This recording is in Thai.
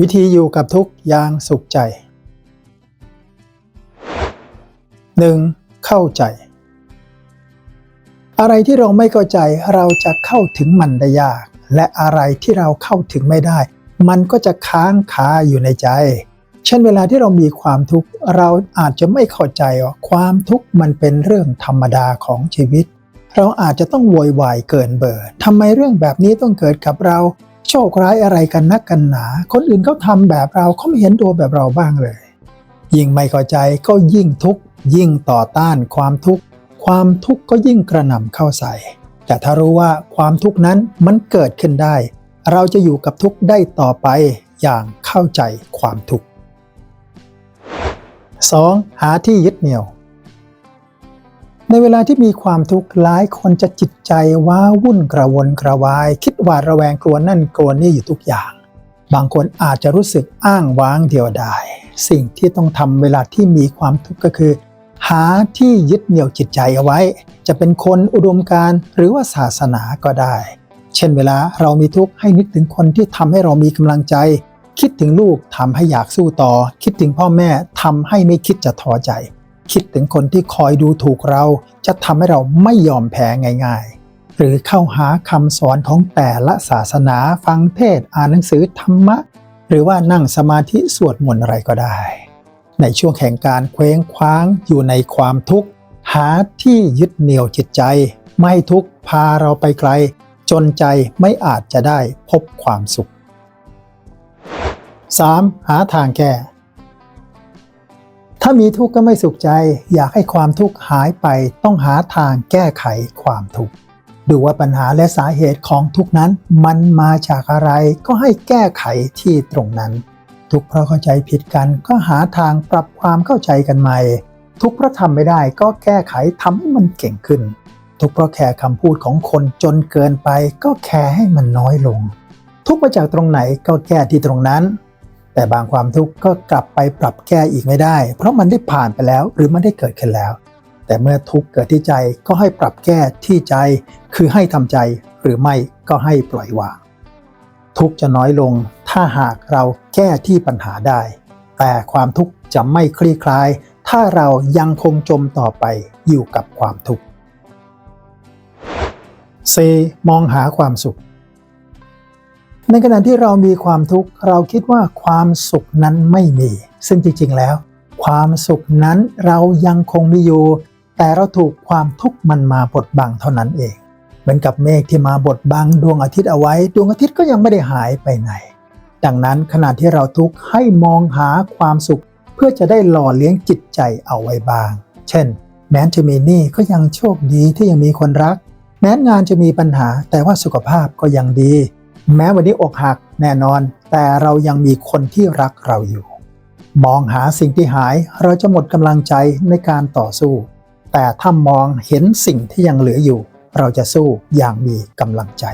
วิธีอยู่กับทุกอย่างสุขใจ 1. เข้าใจ อะไรที่เราไม่เข้าใจเราจะเข้าถึงมันได้ยาก และอะไรที่เราเข้าถึงไม่ได้ มันก็จะค้างคาอยู่ในใจ เช่นเวลาที่เรามีความทุกข์เราอาจจะไม่เข้าใจว่าความทุกข์มันเป็นเรื่องธรรมดาของชีวิต เราอาจจะต้องโวยวายเกินเบอร์ทำไมเรื่องแบบนี้ต้องเกิดกับเรา โชคร้ายอะไรกันนักกันหนา คนอื่นเขาทำแบบเราเขาไม่เห็นตัวแบบเราบ้างเลย ยิ่งไม่เข้าใจก็ยิ่งทุกข์ยิ่งต่อต้านความทุกข์ความทุกข์ก็ยิ่งกระหน่ำเข้าใส่ แต่ถ้ารู้ว่าความทุกข์นั้นมันเกิดขึ้นได้ เราจะอยู่กับทุกข์ได้ต่อไปอย่างเข้าใจความทุกข์ 2. หาที่ยึดเหนี่ยว ในเวลาที่มีความทุกข์หลายคนจะจิตใจว้าวุ่นกระวนกระวาย คิดหวาดระแวงกลัวนั่นกลัวนี่อยู่ทุกอย่าง บางคนอาจจะรู้สึกอ้างว้างเดียวดาย สิ่งที่ต้องทำเวลาที่มีความทุกข์ก็คือ หาที่ยึดเหนี่ยวจิตใจเอาไว้ จะเป็นคนอุดมการหรือว่าศาสนาก็ได้ เช่นเวลาเรามีทุกข์ให้นึกถึงคนที่ทำให้เรามีกำลังใจ คิดถึงลูกทำให้อยากสู้ต่อ คิดถึงพ่อแม่ทำให้ไม่คิดจะท้อใจ คิดถึงคนที่คอยดูถูกเราจะทำให้เราไม่ยอมแพ้ง่ายๆ หรือเข้าหาคำสอนของแต่ละศาสนาฟังเทศอ่านหนังสือธรรมะ หรือว่านั่งสมาธิสวดมนต์อะไรก็ได้ ในช่วงแห่งการเคว้งคว้างอยู่ในความทุกข์ หาที่ยึดเหนี่ยวจิตใจ ไม่ทุกข์พาเราไปไกล จนใจไม่อาจจะได้พบความสุข 3. หาทางแก้ ถ้ามีทุกข์ก็ไม่สุขใจ อยากให้ความทุกข์หายไปต้องหาทางแก้ไขความทุกข์ดูว่าปัญหาและสาเหตุของทุกข์นั้น มันมาจากอะไรก็ให้แก้ไขที่ตรงนั้น ทุกเพราะเข้าใจผิดกันก็หาทางปรับความเข้าใจกันใหม่ ทุกเพราะทำไม่ได้ก็แก้ไขทำให้มันเก่งขึ้น ทุกเพราะแคร์คำพูดของคนจนเกินไป ก็แคร์ให้มันน้อยลง ทุกข์มาจากตรงไหนก็แก้ที่ตรงนั้น แต่บางความทุกข์ก็กลับไปปรับแก้อีกไม่ได้ เพราะมันได้ผ่านไปแล้วหรือมันได้เกิดขึ้นแล้ว แต่เมื่อทุกข์เกิดที่ใจก็ให้ปรับแก้ที่ใจ คือให้ทำใจหรือไม่ก็ให้ปล่อยวางทุกข์จะน้อยลง ถ้าหากเราแก้ที่ปัญหาได้ แต่ความทุกข์จะไม่คลี่คลาย ถ้าเรายังคงจมต่อไปอยู่กับความทุกข์ C มองหาความสุข ในขณะที่เรามีความทุกข์เราคิดว่าความสุขนั้นไม่มี ซึ่งจริงๆแล้ว ความสุขนั้นเรายังคงมีอยู่แต่เราถูกความทุกข์มันมาบดบังเท่านั้นเอง เหมือนกับเมฆที่มาบดบังดวงอาทิตย์เอาไว้ ดวงอาทิตย์ก็ยังไม่ได้หายไปไหน ดังนั้นขณะที่เราทุกข์ให้มองหาความสุข เพื่อจะได้หล่อเลี้ยงจิตใจเอาไว้บ้าง เช่น แม้จะมีหนี้ก็ยังโชคดีที่ยังมีคนรัก แม้งานจะมีปัญหาแต่ว่าสุขภาพก็ยังดี แม้วันนี้อกหักแน่นอน แต่เรายังมีคนที่รักเราอยู่ มองหาสิ่งที่หายเราจะหมดกำลังใจในการต่อสู้ แต่ถ้ามองเห็นสิ่งที่ยังเหลืออยู่ เราจะสู้อย่างมีกำลังใจ